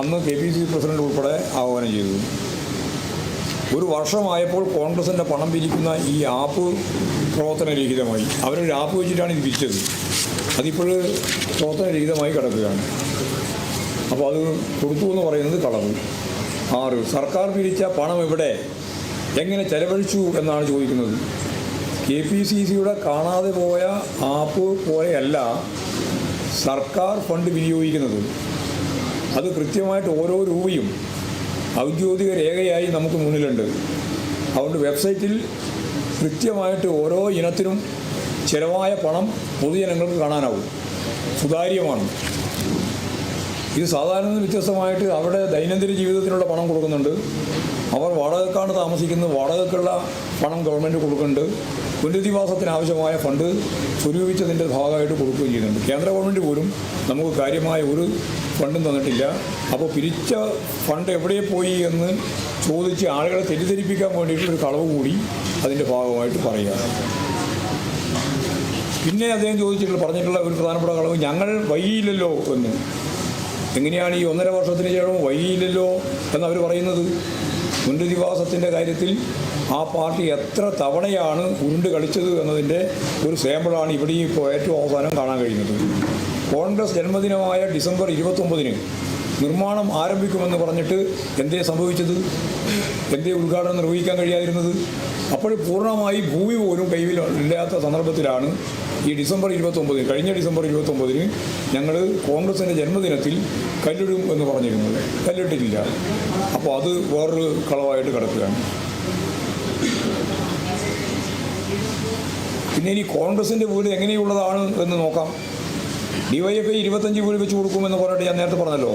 അന്ന് K P C president ഉൾപ്പെടെ ആഹ്വാനം ചെയ്തു. ഒരു വർഷമായപ്പോൾ കോൺഗ്രസിന്റെ പണം പിരിക്കുന്ന ഈ ആപ്പ് പ്രവർത്തനരഹിതമായി. അവരൊരു ആപ്പ് വെച്ചിട്ടാണ് ഇത് പിരിച്ചത് അതിപ്പോൾ പ്രവർത്തനരഹിതമായി കിടക്കുകയാണ്. അപ്പോൾ അത് കൊടുത്തു എന്ന് പറയുന്നത് കളവ് ആറ് സർക്കാർ പിരിച്ച പണം എവിടെ? എങ്ങനെ ചെലവഴിച്ചു എന്നാണ് ചോദിക്കുന്നത്. കെ പി സി സിയുടെ കാണാതെ പോയ ആപ്പ് പോലെയല്ല സർക്കാർ ഫണ്ട് വിനിയോഗിക്കുന്നത്. അത് കൃത്യമായിട്ട് ഓരോ രൂപയും ഔദ്യോഗിക രേഖയായി നമുക്ക് മുന്നിലുണ്ട്. അതുകൊണ്ട് വെബ്സൈറ്റിൽ കൃത്യമായിട്ട് ഓരോ ഇനത്തിനും ചിലവായ പണം പൊതുജനങ്ങൾക്ക് കാണാനാവും. സുതാര്യമാണ്. ഇത് സാധാരണ വ്യത്യസ്തമായിട്ട് അവിടെ ദൈനംദിന ജീവിതത്തിനുള്ള പണം കൊടുക്കുന്നുണ്ട്. അവർ വാടകക്കാണ് താമസിക്കുന്നത്. വാടകക്കുള്ള പണം ഗവൺമെന്റ് കൊടുക്കുന്നുണ്ട്. പുനരധിവാസത്തിന് ആവശ്യമായ ഫണ്ട് സ്വരൂപിച്ചതിന്റെ ഭാഗമായിട്ട് കൊടുക്കുകയും ചെയ്യുന്നുണ്ട്. കേന്ദ്ര ഗവൺമെന്റ് പോലും നമുക്ക് കാര്യമായ ഒരു ഫണ്ടും തന്നിട്ടില്ല. അപ്പോൾ പിരിച്ച ഫണ്ട് എവിടെ പോയി എന്ന് ചോദിച്ച് ആളുകളെ തെറ്റിദ്ധരിപ്പിക്കാൻ വേണ്ടിയിട്ടൊരു കളവ് കൂടി അതിന്റെ ഭാഗമായിട്ട് പറയുകയാണ്. പിന്നെ അദ്ദേഹം ചോദിച്ചിട്ടുള്ള പറഞ്ഞിട്ടുള്ള ഒരു പ്രധാനപ്പെട്ട കളവ് ഞങ്ങൾ വൈകിയില്ലല്ലോ എന്ന്. എങ്ങനെയാണ് ഈ ഒന്നര വർഷത്തിന് ശേഷം വൈകിയില്ലല്ലോ എന്നവർ പറയുന്നത്? പുനരധിവാസത്തിന്റെ കാര്യത്തിൽ ആ പാർട്ടി എത്ര തവണയാണ് ഉരുണ്ട് കളിച്ചത് എന്നതിന്റെ ഒരു സാമ്പിളാണ് ഇവിടെയും ഇപ്പോൾ ഏറ്റവും അവസാനം കാണാൻ കഴിയുന്നത്. കോൺഗ്രസ് ജന്മദിനമായ ഡിസംബർ ഇരുപത്തൊമ്പതിന് നിർമ്മാണം ആരംഭിക്കുമെന്ന് പറഞ്ഞിട്ട് എന്തേ സംഭവിച്ചത്? എന്തേ ഉദ്ഘാടനം നിർവഹിക്കാൻ കഴിയാതിരുന്നത്? അപ്പോൾ പൂർണമായി ഭൂമി പോലും കയ്യിൽ ഇല്ലാത്ത സന്ദർഭത്തിലാണ് ഈ ഡിസംബർ ഇരുപത്തൊമ്പതിന് കഴിഞ്ഞ ഡിസംബർ ഇരുപത്തൊമ്പതിന് ഞങ്ങൾ കോൺഗ്രസിന്റെ ജന്മദിനത്തിൽ കല്ലിടും എന്ന് പറഞ്ഞിരുന്നത്. കല്ലിട്ടിട്ടില്ല. അപ്പോൾ അത് വേറൊരു കളവായിട്ട് കിടക്കുകയാണ്. പിന്നെ ഇനി കോൺഗ്രസിന്റെ വീട് എങ്ങനെയുള്ളതാണ് എന്ന് നോക്കാം. ഡിവൈഎഫ്ഐ ഇരുപത്തഞ്ച് വീട് വെച്ച് കൊടുക്കുമെന്ന് പറഞ്ഞിട്ട് ഞാൻ നേരത്തെ പറഞ്ഞല്ലോ.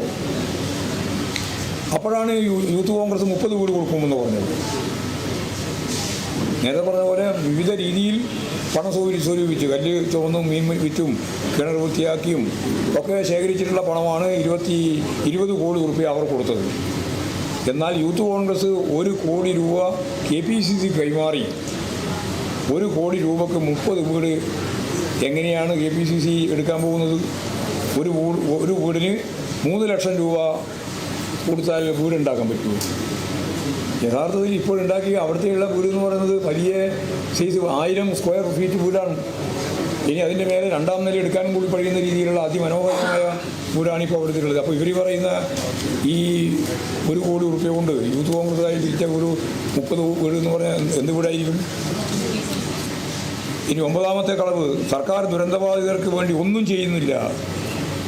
അപ്പോഴാണ് യൂത്ത് കോൺഗ്രസ് മുപ്പത് വീട് കൊടുക്കുമെന്ന് പറഞ്ഞത്. നേരത്തെ പറഞ്ഞ പോലെ വിവിധ രീതിയിൽ പണം സ്വരൂ സ്വരൂപിച്ചു. കല്ല് ചുവന്നും മീൻ വിറ്റും കിണർ വൃത്തിയാക്കിയും ഒക്കെ ശേഖരിച്ചിട്ടുള്ള പണമാണ് ഇരുപത്തി ഇരുപത് കോടി റുപ്യ അവർ കൊടുത്തത്. എന്നാൽ യൂത്ത് കോൺഗ്രസ് ഒരു കോടി രൂപ കെ പി സി സി കൈമാറി. ഒരു കോടി രൂപക്ക് മുപ്പത് വീട് എങ്ങനെയാണ് കെ പി സി സി എടുക്കാൻ പോകുന്നത്? ഒരു ഒരു വീടിന് മൂന്ന് ലക്ഷം രൂപ കൊടുത്താൽ വീടുണ്ടാക്കാൻ പറ്റുമോ? യഥാർത്ഥത്തിൽ ഇപ്പോൾ ഉണ്ടാക്കിയ അവിടുത്തെയുള്ള വീട് എന്ന് പറയുന്നത് വലിയ സൈസ് ആയിരം സ്ക്വയർ ഫീറ്റ് വീടാണ് ഇനി അതിന്റെ മേലെ രണ്ടാം നില എടുക്കാനും കൂടി കഴിയുന്ന രീതിയിലുള്ള അതിമനോഹരമായ വീടാണ് ഇപ്പോൾ അവിടുത്തെ അപ്പോൾ ഇവർ പറയുന്ന ഈ ഒരു കോടി ഉറുപ്പ്യ കൊണ്ട് യൂത്ത് കോൺഗ്രസ് ആയി തിരിച്ച ഒരു മുപ്പത് വീട് എന്ന് പറഞ്ഞാൽ എന്ത് വീടായിരിക്കും? ഇനി ഒമ്പതാമത്തെ കളവ് സർക്കാർ ദുരന്തബാധിതർക്ക് വേണ്ടി ഒന്നും ചെയ്യുന്നില്ല.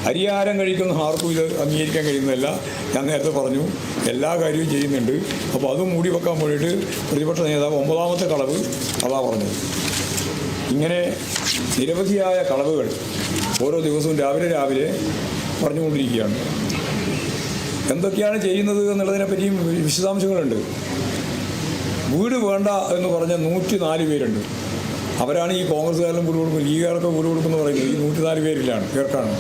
ഹരിയാരം കഴിക്കുന്ന ആർക്കും ഇത് അംഗീകരിക്കാൻ കഴിയുന്നതല്ല. ഞാൻ നേരത്തെ പറഞ്ഞു എല്ലാ കാര്യവും ചെയ്യുന്നുണ്ട്. അപ്പോൾ അതും മൂടി വെക്കാൻ വേണ്ടിയിട്ട് പ്രതിപക്ഷ നേതാവ് ഒമ്പതാമത്തെ കളവ് അതാ പറഞ്ഞത്. ഇങ്ങനെ നിരവധിയായ കളവുകൾ ഓരോ ദിവസവും രാവിലെ രാവിലെ പറഞ്ഞുകൊണ്ടിരിക്കുകയാണ്. എന്തൊക്കെയാണ് ചെയ്യുന്നത് എന്നുള്ളതിനെ പറ്റിയും വിശദാംശങ്ങളുണ്ട്. വീട് വേണ്ട എന്ന് പറഞ്ഞ നൂറ്റി നാല് പേരുണ്ട്. അവരാണ് ഈ കോൺഗ്രസ്സുകാരിലും വീട് കൊടുക്കും ലീഗുകാർക്ക് വീട് കൊടുക്കുന്നു പറയുന്നത്? ഈ നൂറ്റി നാല് പേരിലാണ് പേർക്കാണ്.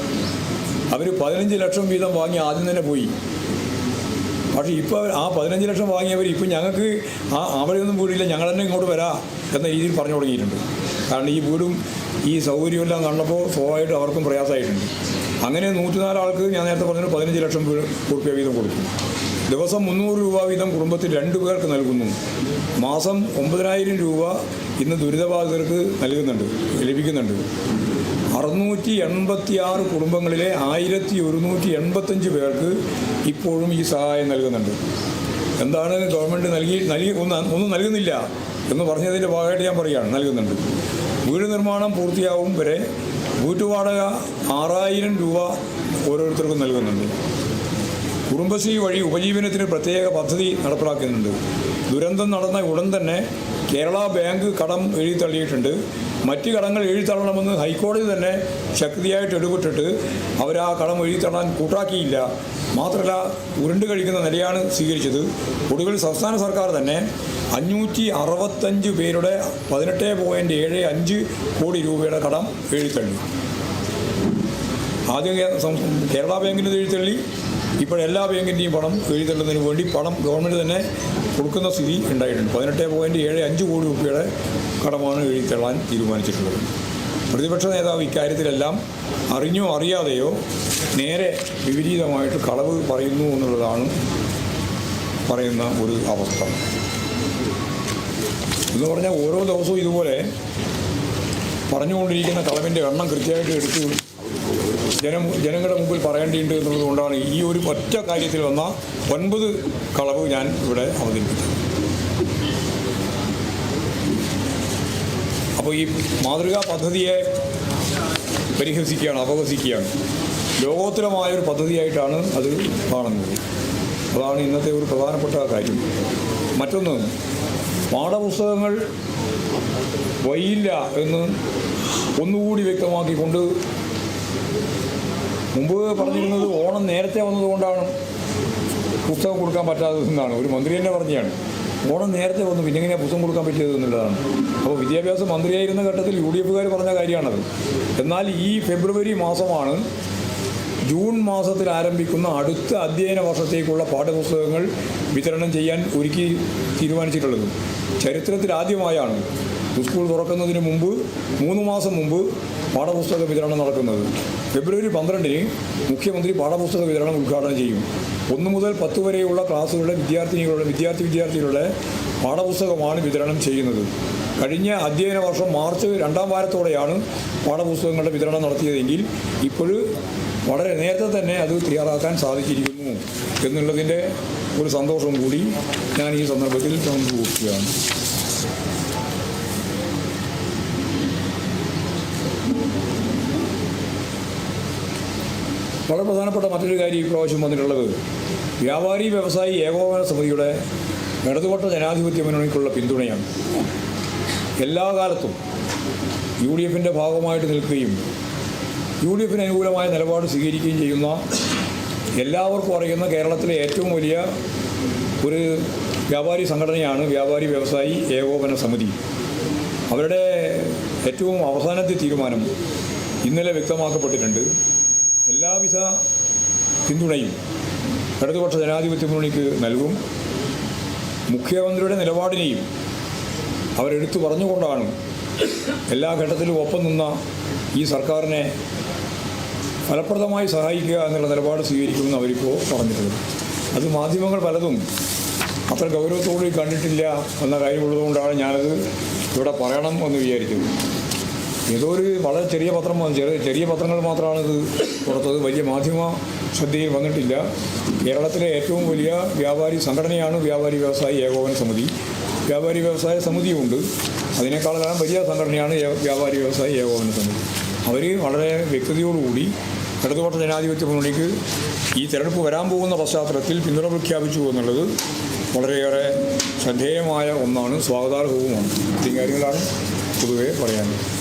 അവർ പതിനഞ്ച് ലക്ഷം വീതം വാങ്ങി ആദ്യം തന്നെ പോയി. പക്ഷേ ഇപ്പോൾ ആ പതിനഞ്ച് ലക്ഷം വാങ്ങിയവർ ഇപ്പം ഞങ്ങൾക്ക് ആ അവിടെയൊന്നും വീടില്ല ഞങ്ങൾ തന്നെ ഇങ്ങോട്ട് വരാം എന്ന രീതിയിൽ പറഞ്ഞു തുടങ്ങിയിട്ടുണ്ട്. കാരണം ഈ വീടും ഈ സൗകര്യമെല്ലാം കണ്ടപ്പോൾ സ്വാഭാവികമായിട്ട് അവർക്കും പ്രയാസമായിട്ടുണ്ട്. അങ്ങനെ നൂറ്റിനാല് ആൾക്ക് ഞാൻ നേരത്തെ പറഞ്ഞു പതിനഞ്ച് ലക്ഷം രൂപ വീതം കൊടുക്കും ദിവസം മുന്നൂറ് രൂപ വീതം കുടുംബത്തിൽ രണ്ടു പേർക്ക് നൽകുന്നു. മാസം ഒമ്പതിനായിരം രൂപ ഇന്ന് ദുരിതബാധിതർക്ക് നൽകുന്നുണ്ട് ലഭിക്കുന്നുണ്ട്. അറുന്നൂറ്റി എൺപത്തി ആറ് കുടുംബങ്ങളിലെ ആയിരത്തി ഒരുന്നൂറ്റി എൺപത്തഞ്ച് പേർക്ക് ഇപ്പോഴും ഈ സഹായം നൽകുന്നുണ്ട്. എന്താണ് ഗവൺമെന്റ് നൽകി നൽകി ഒന്ന് ഒന്നും നൽകുന്നില്ല എന്ന് പറഞ്ഞതിന്റെ ഭാഗമായിട്ട് ഞാൻ പറയുകയാണ്. നൽകുന്നുണ്ട്. വീട് നിർമ്മാണം പൂർത്തിയാവും വരെ വീട്ടുവാടക ആറായിരം രൂപ ഓരോരുത്തർക്കും നൽകുന്നുണ്ട്. കുടുംബശ്രീ വഴി ഉപജീവനത്തിന് പ്രത്യേക പദ്ധതി നടപ്പിലാക്കുന്നുണ്ട്. ദുരന്തം നടന്ന ഉടൻ തന്നെ കേരള ബാങ്ക് കടം എഴുതി തള്ളിയിട്ടുണ്ട് മറ്റ് കടങ്ങൾ എഴുതി തള്ളണമെന്ന് ഹൈക്കോടതി തന്നെ ശക്തിയായിട്ട് ഇടപെട്ടിട്ട് അവർ ആ കടം എഴുതി തള്ളാൻ കൂട്ടാക്കിയില്ല. മാത്രമല്ല ഉരുണ്ട് കഴിക്കുന്ന നിലയാണ് സ്വീകരിച്ചത്. ഒടുവിൽ സംസ്ഥാന സർക്കാർ തന്നെ അഞ്ഞൂറ്റി അറുപത്തഞ്ച് പേരുടെ പതിനെട്ട് പോയിന്റ് ഏഴ് അഞ്ച് കോടി രൂപയുടെ കടം എഴുതിത്തള്ളി. ആദ്യം കേരള ബാങ്കിന് എഴുത്തള്ളി ഇപ്പോൾ എല്ലാ ബാങ്കിന്റെയും പണം എഴുതേണ്ടതിന് വേണ്ടി പണം ഗവൺമെന്റ് തന്നെ കൊടുക്കുന്ന സ്ഥിതി ഉണ്ടായിട്ടുണ്ട്. പതിനെട്ട് പോയിന്റ് ഏഴ് അഞ്ച് കോടി രൂപയുടെ കടമാണ് എഴുതിത്തള്ളാൻ തീരുമാനിച്ചിട്ടുള്ളത്. പ്രതിപക്ഷ നേതാവ് ഇക്കാര്യത്തിലെല്ലാം അറിഞ്ഞോ അറിയാതെയോ നേരെ വിപരീതമായിട്ട് കളവ് പറയുന്നു എന്നുള്ളതാണ് പറയുന്ന ഒരു അവസ്ഥ. എന്ന് പറഞ്ഞാൽ ഓരോ ദിവസവും ഇതുപോലെ പറഞ്ഞുകൊണ്ടിരിക്കുന്ന കളവിന്റെ എണ്ണം കൃത്യമായിട്ട് എടുത്ത് ജനം ജനങ്ങളുടെ മുമ്പിൽ പറയേണ്ടിയിട്ടുണ്ട് എന്നുള്ളത് കൊണ്ടാണ് ഈ ഒരു ഒറ്റ കാര്യത്തിൽ വന്ന ഒൻപത് കളവ് ഞാൻ ഇവിടെ അവതരിപ്പിച്ചത്. അപ്പോൾ ഈ മാതൃകാ പദ്ധതിയെ പരിഹസിക്കുകയാണ് അപഹസിക്കുകയാണ് ലോകോത്തരമായൊരു പദ്ധതിയായിട്ടാണ് അത് കാണുന്നത്. അതാണ് ഇന്നത്തെ ഒരു പ്രധാനപ്പെട്ട കാര്യം. മറ്റൊന്ന് പാഠപുസ്തകങ്ങൾ വൈയില്ല എന്ന് ഒന്നുകൂടി വ്യക്തമാക്കിക്കൊണ്ട് മുമ്പ് പറഞ്ഞിരുന്നത് ഓണം നേരത്തെ വന്നതുകൊണ്ടാണ് പുസ്തകം കൊടുക്കാൻ പറ്റാത്തത് എന്നാണ്. ഒരു മന്ത്രി തന്നെ പറഞ്ഞതാണ് ഓണം നേരത്തെ വന്നു പിന്നെ എങ്ങനെയാണ് പുസ്തകം കൊടുക്കാൻ പറ്റിയത് എന്നുള്ളതാണ്. അപ്പോൾ വിദ്യാഭ്യാസ മന്ത്രിയായിരുന്ന ഘട്ടത്തിൽ യു ഡി എഫുകാർ പറഞ്ഞ കാര്യമാണത്. എന്നാൽ ഈ ഫെബ്രുവരി മാസമാണ് ജൂൺ മാസത്തിൽ ആരംഭിക്കുന്ന അടുത്ത അധ്യയന വർഷത്തേക്കുള്ള പാഠപുസ്തകങ്ങൾ വിതരണം ചെയ്യാൻ ഒരുക്കി തീരുമാനിച്ചിട്ടുള്ളത്. ചരിത്രത്തിൽ ആദ്യമായാണ് സ്കൂൾ തുറക്കുന്നതിന് മുമ്പ് മൂന്ന് മാസം മുമ്പ് പാഠപുസ്തക വിതരണം നടക്കുന്നത്. ഫെബ്രുവരി പന്ത്രണ്ടിന് മുഖ്യമന്ത്രി പാഠപുസ്തക വിതരണം ഉദ്ഘാടനം ചെയ്യും. ഒന്ന് മുതൽ പത്ത് വരെയുള്ള ക്ലാസ്സുകളുടെ വിദ്യാർത്ഥിനികളുടെ വിദ്യാർത്ഥി വിദ്യാർത്ഥികളുടെ പാഠപുസ്തകമാണ് വിതരണം ചെയ്യുന്നത്. കഴിഞ്ഞ അധ്യയന വർഷം മാർച്ച് രണ്ടാം വാരത്തോടെയാണ് പാഠപുസ്തകങ്ങളുടെ വിതരണം നടത്തിയതെങ്കിൽ ഇപ്പോൾ വളരെ നേരത്തെ തന്നെ അത് തയ്യാറാക്കാൻ സാധിച്ചിരിക്കുന്നു എന്നുള്ളതിന്റെ ഒരു സന്തോഷം കൂടി ഞാൻ ഈ സന്ദർഭത്തിൽ പങ്കുവയ്ക്കുകയാണ് വളരെ പ്രധാനപ്പെട്ട മറ്റൊരു കാര്യം ഈ പ്രാവശ്യം വന്നിട്ടുള്ളത്. വ്യാപാരി വ്യവസായി ഏകോപന സമിതിയുടെ ഇടതുപക്ഷ ജനാധിപത്യ മുന്നണിക്കുള്ള പിന്തുണയാണ്. എല്ലാ കാലത്തും യു ഡി എഫിന്റെ ഭാഗമായിട്ട് നിൽക്കുകയും യു ഡി എഫിന് അനുകൂലമായ നിലപാട് സ്വീകരിക്കുകയും ചെയ്യുന്ന എല്ലാവർക്കും അറിയുന്ന കേരളത്തിലെ ഏറ്റവും വലിയ ഒരു വ്യാപാരി സംഘടനയാണ് വ്യാപാരി വ്യവസായി ഏകോപന സമിതി. അവരുടെ ഏറ്റവും അവസാനത്തെ തീരുമാനം ഇന്നലെ വ്യക്തമാക്കപ്പെട്ടിട്ടുണ്ട്. എല്ലാവിധ പിന്തുണയും ഇടതുപക്ഷ ജനാധിപത്യ മുന്നണിക്ക് നൽകും. മുഖ്യമന്ത്രിയുടെ നിലപാടിനെയും അവരെടുത്തു പറഞ്ഞുകൊണ്ടാണ് എല്ലാ ഘട്ടത്തിലും ഒപ്പം നിന്ന ഈ സർക്കാരിനെ ഫലപ്രദമായി സഹായിക്കുക എന്നുള്ള നിലപാട് സ്വീകരിക്കുമെന്ന് അവരിപ്പോൾ പറഞ്ഞിട്ടുള്ളത് അത് മാധ്യമങ്ങൾ പലതും അത്ര ഗൗരവത്തോടെ കണ്ടിട്ടില്ല എന്ന കാര്യമുള്ളതുകൊണ്ടാണ് ഞാനത് ഇവിടെ പറയണം എന്ന് വിചാരിച്ചത് ഏതോ ഒരു വളരെ ചെറിയ പത്രം ചെറിയ ചെറിയ പത്രങ്ങൾ മാത്രമാണ് ഇത് പുറത്തത്. വലിയ മാധ്യമ ശ്രദ്ധയിൽ വന്നിട്ടില്ല. കേരളത്തിലെ ഏറ്റവും വലിയ വ്യാപാരി സംഘടനയാണ് വ്യാപാരി വ്യവസായി ഏകോപന സമിതി. വ്യാപാരി വ്യവസായ സമിതിയുണ്ട് അതിനേക്കാളെല്ലാം വലിയ സംഘടനയാണ് വ്യാപാരി വ്യവസായി ഏകോപന സമിതി. അവർ വളരെ വ്യക്തതയോടുകൂടി ഇടതുപക്ഷ ജനാധിപത്യ മുന്നണിക്ക് ഈ തെരഞ്ഞെടുപ്പ് വരാൻ പോകുന്ന പശ്ചാത്തലത്തിൽ പിന്തുണ പ്രഖ്യാപിച്ചു എന്നുള്ളത് വളരെയേറെ ശ്രദ്ധേയമായ ഒന്നാണ്. സ്വാഗതാർഹവുമാണ്. ഇത്രയും കാര്യങ്ങളാണ് പൊതുവെ പറയാനുള്ളത്.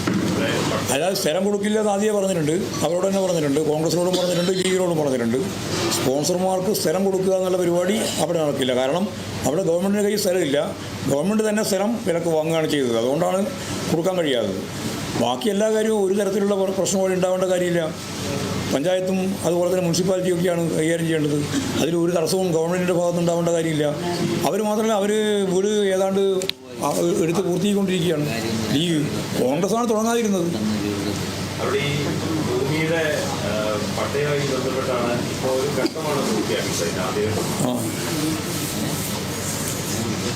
അല്ലാതെ സ്ഥലം കൊടുക്കില്ല എന്ന് ആദ്യമേ പറഞ്ഞിട്ടുണ്ട്. അവരോട് തന്നെ പറഞ്ഞിട്ടുണ്ട്. കോൺഗ്രസിനോടും പറഞ്ഞിട്ടുണ്ട്. ലീഗിനോടും പറഞ്ഞിട്ടുണ്ട്. സ്പോൺസർമാർക്ക് സ്ഥലം കൊടുക്കുക എന്നുള്ള പരിപാടി അവിടെ നടക്കില്ല. കാരണം അവിടെ ഗവൺമെന്റിന്റെ കയ്യിൽ സ്ഥലമില്ല. ഗവൺമെന്റ് തന്നെ സ്ഥലം വിലക്ക് വാങ്ങുകയാണ് ചെയ്തത്. അതുകൊണ്ടാണ് കൊടുക്കാൻ കഴിയാത്തത്. ബാക്കി എല്ലാ കാര്യവും ഒരു തരത്തിലുള്ള പ്രശ്നങ്ങളും ഉണ്ടാവേണ്ട കാര്യമില്ല. പഞ്ചായത്തും അതുപോലെ തന്നെ മുനിസിപ്പാലിറ്റിയൊക്കെയാണ് കൈകാര്യം ചെയ്യേണ്ടത്. അതിൽ ഒരു തടസ്സവും ഗവൺമെന്റിന്റെ ഭാഗത്ത് ഉണ്ടാവേണ്ട കാര്യമില്ല. അവർ മാത്രമല്ല അവർ വീട് ഏതാണ്ട് എടുത്ത് പൂർത്തിയായിക്കൊണ്ടിരിക്കുകയാണ്. ലീഗ് കോൺഗ്രസ്സാണ് തുടങ്ങാതിരുന്നത്. ഈ ഭൂമിയുടെ പട്ടയവുമായി ബന്ധപ്പെട്ടാണ് ഇപ്പോൾ ഒരു ഘട്ടമാണ് പൂർത്തിയാക്കിയത് ആദ്യം.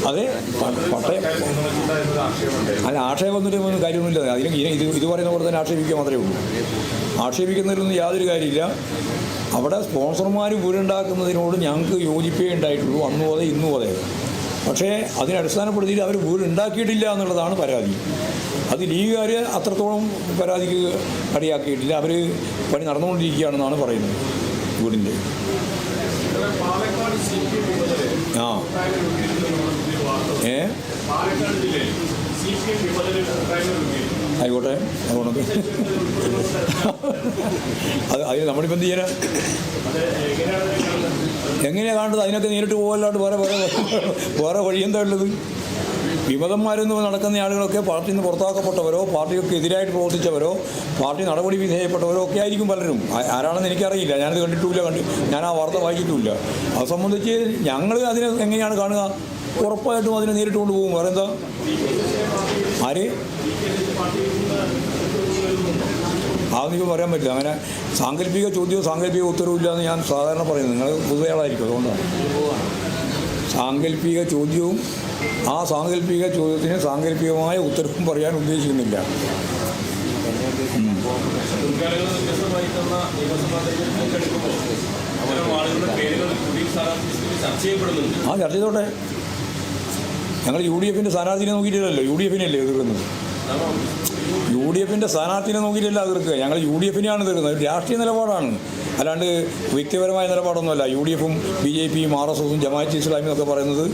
അതെ പട്ടയം അല്ല ആക്ഷേപം ഒന്നും കാര്യമൊന്നുമില്ല. അതിന് ഇത് ഇത് പറയുന്ന പോലെ തന്നെ ആക്ഷേപിക്കുക മാത്രമേ ഉള്ളൂ. ആക്ഷേപിക്കുന്നതിലൊന്നും യാതൊരു കാര്യമില്ല. അവിടെ സ്പോൺസർമാർ വീടുണ്ടാക്കുന്നതിനോട് ഞങ്ങൾക്ക് യോജിപ്പേ ഉണ്ടായിട്ടുള്ളൂ. അന്നും അതെ ഇന്നും അതെ. പക്ഷേ അതിനെ അടിസ്ഥാനപ്പെടുത്തിയിട്ട് അവർ വീടുണ്ടാക്കിയിട്ടില്ല എന്നുള്ളതാണ് പരാതി. അത് ലീഗുകാർ അത്രത്തോളം പരാതിക്ക് കടിയാക്കിയിട്ടില്ല അവർ പണി നടന്നുകൊണ്ടിരിക്കുകയാണെന്നാണ് പറയുന്നത് വീടിന്റെ ആ. ഏ? ആയിക്കോട്ടെ അതുകൊണ്ട്. അത് അതിന് നമ്മളിപ്പോൾ എന്ത് ചെയ്യാനാ? എങ്ങനെയാണ് കാണുന്നത് അതിനൊക്കെ നേരിട്ട് പോകല്ലാണ്ട് വേറെ വേറെ വേറെ വഴി എന്താ ഉള്ളത്? വിമതന്മാരെന്ന് നടക്കുന്ന ആളുകളൊക്കെ പാർട്ടിയിൽ നിന്ന് പുറത്താക്കപ്പെട്ടവരോ പാർട്ടിക്ക് എതിരായിട്ട് പ്രവർത്തിച്ചവരോ പാർട്ടി നടപടി വിധേയപ്പെട്ടവരോ ഒക്കെ ആയിരിക്കും പലരും. ആരാണെന്ന് എനിക്കറിയില്ല. ഞാനത് കണ്ടിട്ടുമില്ല കണ്ടി ഞാൻ ആ വാർത്ത വായിച്ചിട്ടുമില്ല. അത് സംബന്ധിച്ച് ഞങ്ങൾ അതിനെ എങ്ങനെയാണ് കാണുക? ഉറപ്പായിട്ടും അതിനെ നേരിട്ട് കൊണ്ടുപോകും വേറെ എന്താ ആര് അതൊന്നും പറയാൻ പറ്റില്ല. അങ്ങനെ സാങ്കല്പിക ചോദ്യവും സാങ്കല്പിക ഉത്തരവും ഇല്ല ഞാൻ സാധാരണ പറയുന്നത്. നിങ്ങൾ പൊതുവെ ആളായിരിക്കും അതുകൊണ്ടാണ് സാങ്കല്പിക ചോദ്യവും ആ സാങ്കല്പിക ചോദ്യത്തിന് സാങ്കല്പികമായ ഉത്തരവും പറയാൻ ഉദ്ദേശിക്കുന്നില്ല. ആ ചർച്ച ചെയ്തോട്ടെ. ഞങ്ങൾ യു ഡി എഫിന്റെ സ്ഥാനാർത്ഥിനെ നോക്കിയിട്ടില്ലല്ലോ. യു ഡി എഫിനല്ലേ എതിർക്കുന്നത്? യു ഡി എഫിന്റെ സ്ഥാനാർത്ഥിനെ നോക്കിയിട്ടല്ല എതിർക്കുക. ഞങ്ങൾ യു ഡി എഫിനെയാണ് എതിർക്കുന്നത്. രാഷ്ട്രീയ നിലപാടാണ്. അല്ലാണ്ട് വ്യക്തിപരമായ നിലപാടൊന്നുമല്ല. യു ഡി എഫും ബി ജെ പിയും ആർ എസ് എസും ജമാഅത്ത് ഇസ്ലാമിയും ഒക്കെ പറയുന്നത്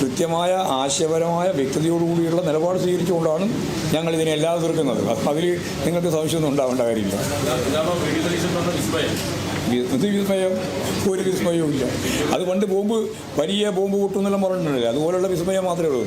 കൃത്യമായ ആശയപരമായ വ്യക്തതയോടുകൂടിയുള്ള നിലപാട് സ്വീകരിച്ചുകൊണ്ടാണ് ഞങ്ങൾ ഇതിനെ എല്ലാം എതിർക്കുന്നത്. അതിൽ നിങ്ങൾക്ക് സംശയമൊന്നും ഉണ്ടാവേണ്ട കാര്യമില്ല. വിസ്മയം. വിസ്മയം ഒരു വിസ്മയവും ഇല്ല അത് പണ്ട് ബോംബ് വലിയ ബോംബ് പൊട്ടുന്നെല്ലാം പറഞ്ഞിട്ടുണ്ടല്ലേ? അതുപോലുള്ള വിസ്മയം മാത്രമേ ഉള്ളൂ.